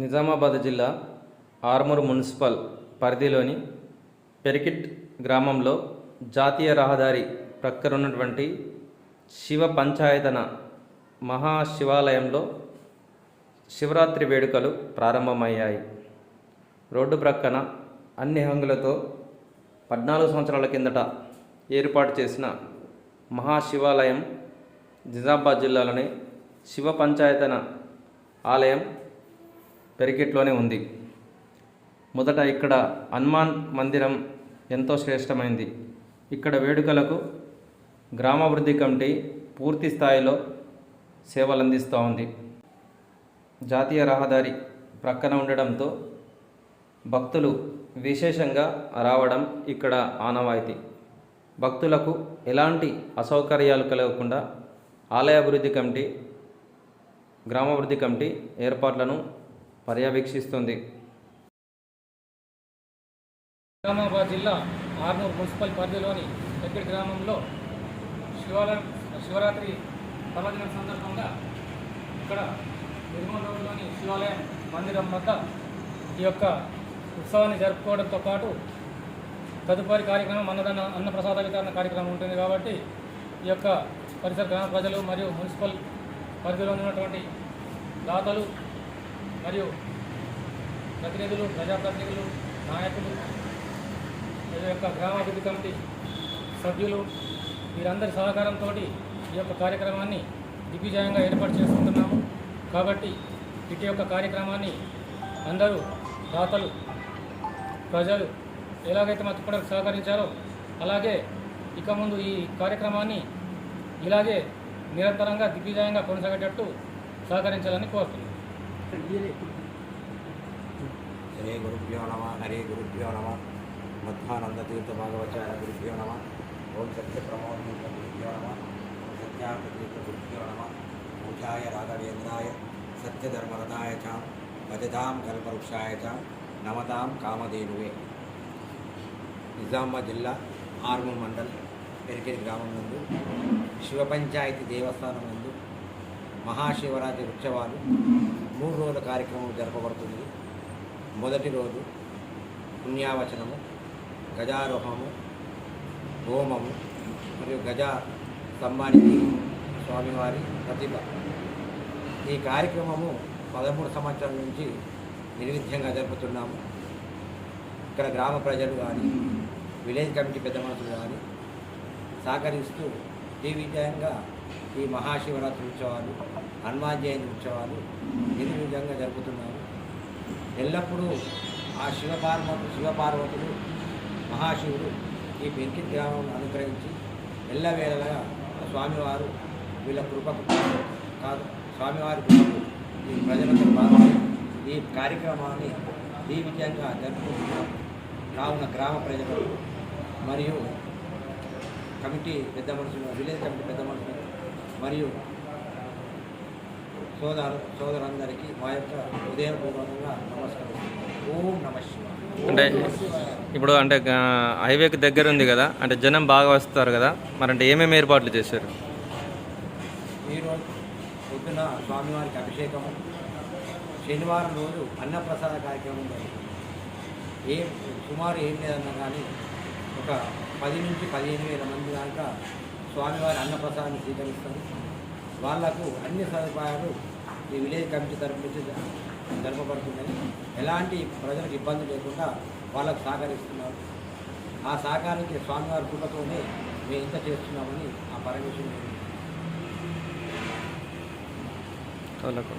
నిజామాబాద్ జిల్లా ఆర్మూర్ మున్సిపల్ పరిధిలోని పెరికిట్ గ్రామంలో జాతీయ రహదారి ప్రక్కన ఉన్నటువంటి శివ పంచాయతన మహాశివాలయంలో శివరాత్రి వేడుకలు ప్రారంభమయ్యాయి. రోడ్డు ప్రక్కన అన్ని హంగులతో పద్నాలుగు సంవత్సరాల కిందట ఏర్పాటు చేసిన మహాశివాలయం నిజామాబాద్ జిల్లాలోని శివ పంచాయతన ఆలయం పెరికిట్లోనే ఉంది. మొదట ఇక్కడ హనుమాన్ మందిరం ఎంతో శ్రేష్టమైంది. ఇక్కడ వేడుకలకు గ్రామాభివృద్ధి కమిటీ పూర్తి స్థాయిలో సేవలు అందిస్తూ ఉంది. జాతీయ రహదారి ప్రక్కన ఉండడంతో భక్తులు విశేషంగా రావడం ఇక్కడ ఆనవాయితీ. భక్తులకు ఎలాంటి అసౌకర్యాలు కలగకుండా ఆలయాభివృద్ధి కమిటీ గ్రామాభివృద్ధి కమిటీ ఏర్పాట్లను పర్యవేక్షిస్తుంది. నిజామాబాద్ జిల్లా ఆర్నూర్ మున్సిపల్ పరిధిలోని పెద్ద గ్రామంలో శివాలయం శివరాత్రి పర్వదినం సందర్భంగా ఇక్కడ నిర్మల్ రోడ్లోని శివాలయం మందిరం వద్ద ఈ యొక్క ఉత్సవాన్ని జరుపుకోవడంతో పాటు తదుపరి కార్యక్రమం అన్నదాన అన్నప్రసాద వితరణ కార్యక్రమం ఉంటుంది కాబట్టి ఈ యొక్క పరిసర గ్రామ ప్రజలు మరియు మున్సిపల్ పరిధిలో ఉన్నటువంటి దాతలు మరియు ప్రతినిధులు ప్రజాప్రతినిధులు నాయకులు ఈ యొక్క గ్రామాభివృద్ధి కమిటీ సభ్యులు వీరందరి సహకారంతో ఈ యొక్క కార్యక్రమాన్ని దిగ్విజయంగా ఏర్పాటు చేసుకుంటున్నాము. కాబట్టి ఇటు యొక్క కార్యక్రమాన్ని అందరూ దాతలు ప్రజలు ఎలాగైతే మాకు ఇప్పటివరకు సహకరించారో అలాగే ఇక ముందు ఈ కార్యక్రమాన్ని ఇలాగే నిరంతరంగా దిగ్విజయంగా కొనసాగేటట్టు సహకరించాలని కోరుతున్నాను హరే గురుభ్యో నమ హరే గురుభ్యో నమ మధ్వానంద తీర్థ భాగవచార గురుభ్యో నమ ఓం సత్య ప్రమోద గురుభ్యో నమ ఓం సత్యార్థతీర్థ గురుభ్యో నమ పూజాయ రాఘవేంద్రాయ సత్యధర్మరథాయ చ భజతాం కల్పవృక్షాయ చ నమతాం కామధేనువే నిజామాబాద్ జిల్లా ఆర్మూర్ మండల్ పెరికేరి గ్రామం నందు శివ పంచాయతీ దేవస్థానం నందు మహాశివరాత్రి ఉత్సవాలు. మూడు రోజుల కార్యక్రమం జరపబడుతుంది. మొదటి రోజు పుణ్యావచనము గజారోహము హోమము మరియు గజ స్తంభానికి స్వామివారి ప్రతిభ. ఈ కార్యక్రమము పదమూడు సంవత్సరాల నుంచి నిర్విధ్యంగా జరుపుతున్నాము. ఇక్కడ గ్రామ ప్రజలు కానీ విలేజ్ కమిటీ పెద్ద మనుషులు కానీ సహకరిస్తూ ఈ దిగ్విజయంగా ఈ మహాశివరాత్రి ఉత్సవాలు హనుమాన్ జయంతి ఉత్సవాలు ఇన్ని విధంగా జరుపుతున్నారు? ఎల్లప్పుడూ ఆ శివపార్వతు శివపార్వతులు మహాశివుడు ఈ పెంకి గ్రామం అనుగ్రహించి ఎల్లవేళలా స్వామివారు వీళ్ళ కృపకు కాదు స్వామివారి కృపకు ఈ ప్రజలకు బాగా ఈ కార్యక్రమాన్ని ఈ విధంగా జరుపుకుంటున్నాం కావున గ్రామ ప్రజలు మరియు కమిటీ పెద్ద మనుషులు విలేజ్ కమిటీ పెద్ద మనుషులు మరియు సోదరు సోదరులందరికీ మా యొక్క హృదయపూర్వకంగా నమస్కరిస్తున్నాను. ఓం నమ అంటే ఇప్పుడు అంటే హైవేకి దగ్గర ఉంది కదా అంటే జనం బాగా వస్తారు కదా మరి అంటే ఏమేమి ఏర్పాట్లు చేశారు? ఈరోజు పొద్దున స్వామివారికి అభిషేకము శనివారం రోజు అన్నప్రసాద కార్యక్రమం. ఏం సుమారు ఏం లేదన్నా కానీ ఒక పది నుంచి పదిహేను వేల మంది దాకా స్వామివారి అన్నప్రసాదాన్ని స్వీకరిస్తారు వాళ్ళకు అన్ని సదుపాయాలు ఈ విలేజ్ కమిటీ తరపు నుంచి జరపబడుతున్నాయి ఎలాంటి ప్రజలకు ఇబ్బంది లేకుండా వాళ్ళకు సహకరిస్తున్నారు. ఆ సహకారానికి స్వామివారి కృపతోనే మేము ఇంత చేస్తున్నామని ఆ పరమేశ్వరుని వాళ్ళకు